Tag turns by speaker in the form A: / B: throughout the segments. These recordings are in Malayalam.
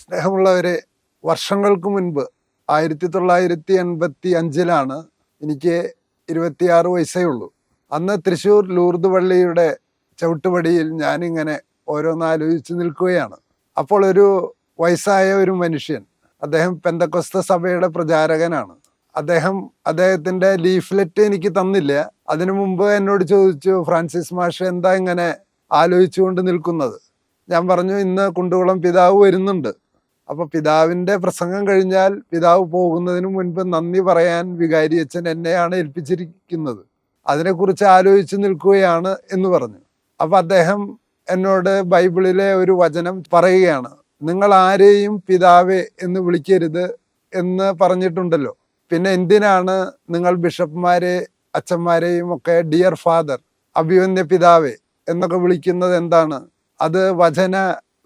A: സ്നേഹമുള്ളവരെ വർഷങ്ങൾക്ക് മുൻപ് ആയിരത്തി തൊള്ളായിരത്തി എൺപത്തി അഞ്ചിലാണ് എനിക്ക് ഇരുപത്തിയാറ് വയസ്സേ ഉള്ളൂ. അന്ന് തൃശ്ശൂർ ലൂർദ് പള്ളിയുടെ ചവിട്ടുപടിയിൽ ഞാനിങ്ങനെ ഓരോന്നാലോചിച്ച് നിൽക്കുകയാണ്. അപ്പോൾ ഒരു വയസ്സായ ഒരു മനുഷ്യൻ അദ്ദേഹം പെന്തക്കൊസ്ത സഭയുടെ പ്രചാരകനാണ്. അദ്ദേഹം അദ്ദേഹത്തിന്റെ ലീഫ്ലെറ്റ് എനിക്ക് തന്നില്ല. അതിനു മുമ്പ് എന്നോട് ചോദിച്ചു ഫ്രാൻസിസ് മാഷ് എന്താ ഇങ്ങനെ ആലോചിച്ചുകൊണ്ട് നിൽക്കുന്നത്? ഞാൻ പറഞ്ഞു ഇന്ന് കുണ്ടുകുളം പിതാവ് വരുന്നുണ്ട്. അപ്പൊ പിതാവിന്റെ പ്രസംഗം കഴിഞ്ഞാൽ പിതാവ് പോകുന്നതിന് മുൻപ് നന്ദി പറയാൻ വികാരി അച്ഛൻ എന്നെയാണ് ഏൽപ്പിച്ചിരിക്കുന്നത്. അതിനെക്കുറിച്ച് ആലോചിച്ച് നിൽക്കുകയാണ് എന്ന് പറഞ്ഞു. അപ്പൊ അദ്ദേഹം എന്നോട് ബൈബിളിലെ ഒരു വചനം പറയുകയാണ്. നിങ്ങൾ ആരെയും പിതാവേ എന്ന് വിളിക്കരുത് എന്ന് പറഞ്ഞിട്ടുണ്ടല്ലോ. പിന്നെ എന്തിനാണ് നിങ്ങൾ ബിഷപ്പ്മാരെ അച്ഛന്മാരെയും ഒക്കെ ഡിയർ ഫാദർ അഭിവന്യ പിതാവേ എന്നൊക്കെ വിളിക്കുന്നത് എന്താണ്? അത് വചന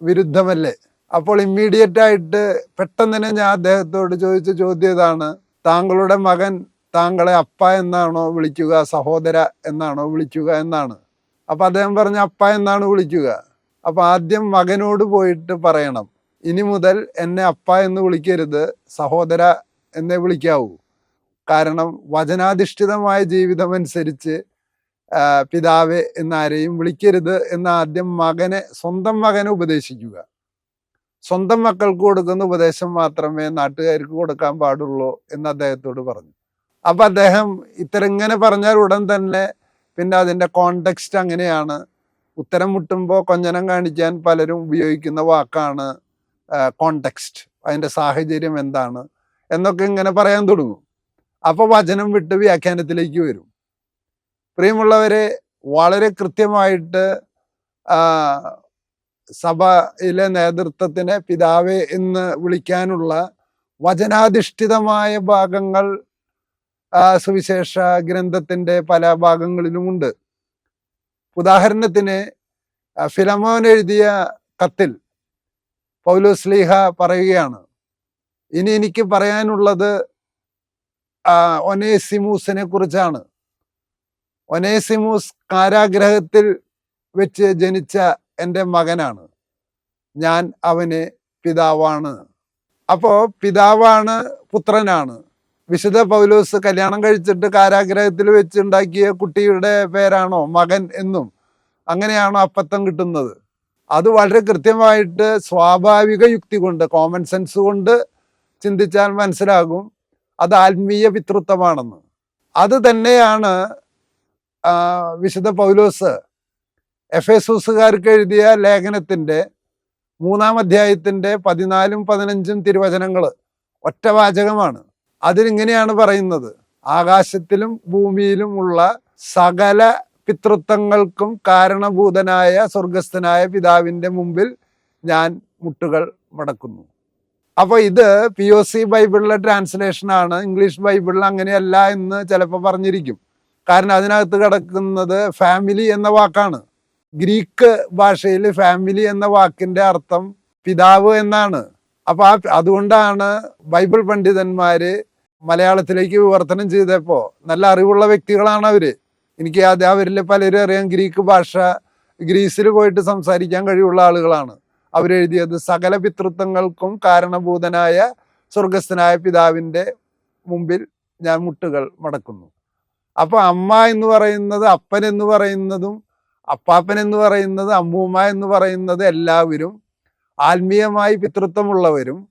A: വിരുദ്ധമല്ലേ? അപ്പോൾ ഇമ്മീഡിയറ്റ് ആയിട്ട് പെട്ടെന്ന് തന്നെ ഞാൻ അദ്ദേഹത്തോട് ചോദിച്ച ചോദ്യം ഇതാണ്. താങ്കളുടെ മകൻ താങ്കളെ അപ്പ എന്നാണോ വിളിക്കുക സഹോദര എന്നാണോ വിളിക്കുക എന്നാണ്. അപ്പൊ അദ്ദേഹം പറഞ്ഞ അപ്പ എന്നാണ് വിളിക്കുക. അപ്പൊ ആദ്യം മകനോട് പോയിട്ട് പറയണം. ഇനി മുതൽ എന്നെ അപ്പ എന്ന് വിളിക്കരുത് സഹോദര എന്നേ വിളിക്കാവൂ. കാരണം വചനാധിഷ്ഠിതമായ ജീവിതം അനുസരിച്ച് പിതാവ് പിതാവെ എന്നാരെയും വിളിക്കരുത് എന്ന് ആദ്യം മകനെ സ്വന്തം മകനെ ഉപദേശിക്കുക. സ്വന്തം മക്കൾക്ക് കൊടുക്കുന്ന ഉപദേശം മാത്രമേ നാട്ടുകാർക്ക് കൊടുക്കാൻ പാടുള്ളൂ എന്ന് അദ്ദേഹത്തോട് പറഞ്ഞു. അപ്പൊ അദ്ദേഹം ഇത്തരം ഇങ്ങനെ പറഞ്ഞാൽ ഉടൻ തന്നെ പിന്നെ അതിന്റെ കോണ്ടെക്സ്റ്റ് അങ്ങനെയാണ്. ഉത്തരം മുട്ടുമ്പോൾ കൊഞ്ഞനം കാണിക്കാൻ പലരും ഉപയോഗിക്കുന്ന വാക്കാണ് കോണ്ടെക്സ്റ്റ് അതിന്റെ സാഹചര്യം എന്താണ് എന്നൊക്കെ ഇങ്ങനെ പറയാൻ തുടങ്ങും. അപ്പൊ വചനം വിട്ട് വ്യാഖ്യാനത്തിലേക്ക് വരും. പ്രിയമുള്ളവരെ വളരെ കൃത്യമായിട്ട് സഭയിലെ നേതൃത്വത്തിനെ പിതാവെ എന്ന് വിളിക്കാനുള്ള വചനാധിഷ്ഠിതമായ ഭാഗങ്ങൾ സുവിശേഷ ഗ്രന്ഥത്തിന്റെ പല ഭാഗങ്ങളിലുമുണ്ട്. ഉദാഹരണത്തിന് ഫിലമോൻ എഴുതിയ കത്തിൽ പൗലോസ്ലീഹ പറയുകയാണ് ഇനി എനിക്ക് പറയാനുള്ളത് ഒനേസിമൂസിനെ കുറിച്ചാണ്. ഒനേസിമൂസ് കാരാഗ്രഹത്തിൽ വെച്ച് ജനിച്ച എന്റെ മകനാണ്. ഞാൻ അവന് പിതാവാണ്. അപ്പോ പിതാവാണ് പുത്രനാണ്. വിശുദ്ധ പൗലോസ് കല്യാണം കഴിച്ചിട്ട് കാരാഗ്രഹത്തിൽ വെച്ചുണ്ടാക്കിയ കുട്ടിയുടെ പേരാണോ മകൻ എന്നും അങ്ങനെയാണോ അപ്പത്തം കിട്ടുന്നത്. അത് വളരെ കൃത്യമായിട്ട് സ്വാഭാവിക യുക്തി കൊണ്ട് കോമൺ സെൻസ് കൊണ്ട് ചിന്തിച്ചാൽ മനസ്സിലാകും. അത് ആത്മീയ പിതൃത്വമാണെന്ന്. അത് തന്നെയാണ് വിശുദ്ധ പൗലോസ് എഫേസൂസുകാർക്ക് എഴുതിയ ലേഖനത്തിന്റെ മൂന്നാം അധ്യായത്തിന്റെ പതിനാലും പതിനഞ്ചും തിരുവചനങ്ങൾ ഒറ്റ വാചകമാണ്. അതിലിങ്ങനെയാണ് പറയുന്നത്. ആകാശത്തിലും ഭൂമിയിലും ഉള്ള സകല പിതൃത്വങ്ങൾക്കും കാരണഭൂതനായ സ്വർഗസ്ഥനായ പിതാവിന്റെ മുമ്പിൽ ഞാൻ മുട്ടുകൾ മടക്കുന്നു. അപ്പോൾ ഇത് പി ഒ സി ബൈബിളിലെ ട്രാൻസ്ലേഷനാണ് ഇംഗ്ലീഷ് ബൈബിളിൽ അങ്ങനെയല്ല എന്ന് ചിലപ്പോൾ പറഞ്ഞിരിക്കും. കാരണം അതിനകത്ത് കിടക്കുന്നത് ഫാമിലി എന്ന വാക്കാണ്. ഗ്രീക്ക് ഭാഷയിൽ ഫാമിലി എന്ന വാക്കിന്റെ അർത്ഥം പിതാവ് എന്നാണ്. അപ്പൊ ആ അതുകൊണ്ടാണ് ബൈബിൾ പണ്ഡിതന്മാര് മലയാളത്തിലേക്ക് വിവർത്തനം ചെയ്തപ്പോൾ നല്ല അറിവുള്ള വ്യക്തികളാണ് അവർ. എനിക്ക് അത് അവരിൽ പലരും അറിയാം. ഗ്രീക്ക് ഭാഷ ഗ്രീസിൽ പോയിട്ട് സംസാരിക്കാൻ കഴിവുള്ള ആളുകളാണ്. അവരെഴുതിയത് സകല പിതൃത്വങ്ങൾക്കും കാരണഭൂതനായ സ്വർഗസ്ഥനായ പിതാവിന്റെ മുമ്പിൽ ഞാൻ മുട്ടുകൾ മടക്കുന്നു. അപ്പോൾ അമ്മ എന്ന് പറയുന്നത് അപ്പൻ എന്ന് പറയുന്നതും അപ്പാപ്പൻ എന്ന് പറയുന്നത് അമ്മൂമ്മ എന്ന് പറയുന്നത് എല്ലാവരും ആത്മീയമായി പിതൃത്വമുള്ളവരും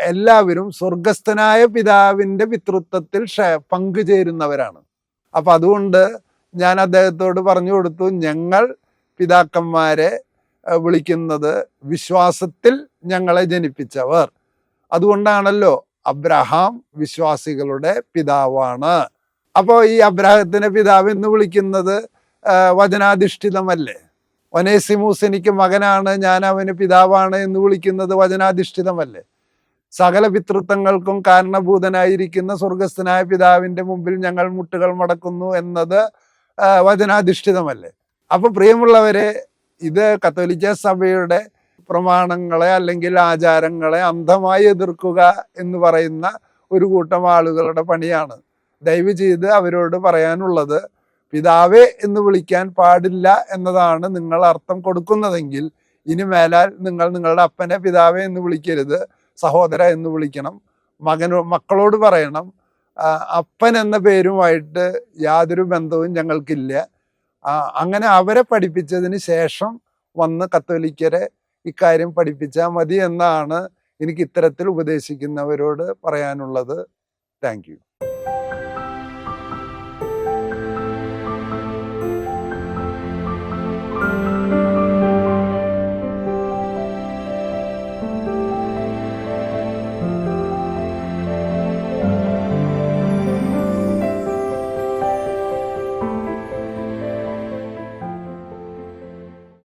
A: എല്ലാവരും സ്വർഗസ്ഥനായ പിതാവിന്റെ പിതൃത്വത്തിൽ പങ്കുചേരുന്നവരാണ്. അപ്പം അതുകൊണ്ട് ഞാൻ അദ്ദേഹത്തോട് പറഞ്ഞു കൊടുത്തു ഞങ്ങൾ പിതാക്കന്മാരെ വിളിക്കുന്നത് വിശ്വാസത്തിൽ ഞങ്ങളെ ജനിപ്പിച്ചവർ. അതുകൊണ്ടാണല്ലോ അബ്രഹാം വിശ്വാസികളുടെ പിതാവാണ്. അപ്പോൾ ഈ അബ്രഹത്തിനെ പിതാവ് എന്ന് വിളിക്കുന്നത് വചനാധിഷ്ഠിതമല്ലേ? ഒനേസിമൂസ് എനിക്ക് മകനാണ് ഞാൻ അവന് പിതാവാണ് എന്ന് വിളിക്കുന്നത് വചനാധിഷ്ഠിതമല്ലേ? സകല പിതൃത്വങ്ങൾക്കും കാരണഭൂതനായിരിക്കുന്ന സ്വർഗസ്ഥനായ പിതാവിന്റെ മുമ്പിൽ ഞങ്ങൾ മുട്ടുകൾ മടക്കുന്നു എന്നത് വചനാധിഷ്ഠിതമല്ലേ? അപ്പൊ പ്രിയമുള്ളവരെ ഇത് കത്തോലിക്ക സഭയുടെ പ്രമാണങ്ങളെ അല്ലെങ്കിൽ ആചാരങ്ങളെ അന്ധമായി എതിർക്കുക എന്ന് പറയുന്ന ഒരു കൂട്ടം ആളുകളുടെ പണിയാണ്. ദയവ് ചെയ്ത് അവരോട് പറയാനുള്ളത് പിതാവേ എന്ന് വിളിക്കാൻ പാടില്ല എന്നതാണ് നിങ്ങൾ അർത്ഥം കൊടുക്കുന്നതെങ്കിൽ ഇനി മേലാൽ നിങ്ങൾ നിങ്ങളുടെ അപ്പനെ പിതാവേ എന്ന് വിളിക്കരുത് സഹോദര എന്ന് വിളിക്കണം മകനോ മക്കളോട് പറയണം. അപ്പൻ എന്ന പേരുമായിട്ട് യാതൊരു ബന്ധവും ഞങ്ങൾക്കില്ല. അങ്ങനെ അവരെ പഠിപ്പിച്ചതിന് ശേഷം വന്ന് കത്തോലിക്കരെ ഇക്കാര്യം പഠിപ്പിച്ചാൽ മതി എന്നാണ് എനിക്ക് ഇത്തരത്തിൽ ഉപദേശിക്കുന്നവരോട് പറയാനുള്ളത്. താങ്ക്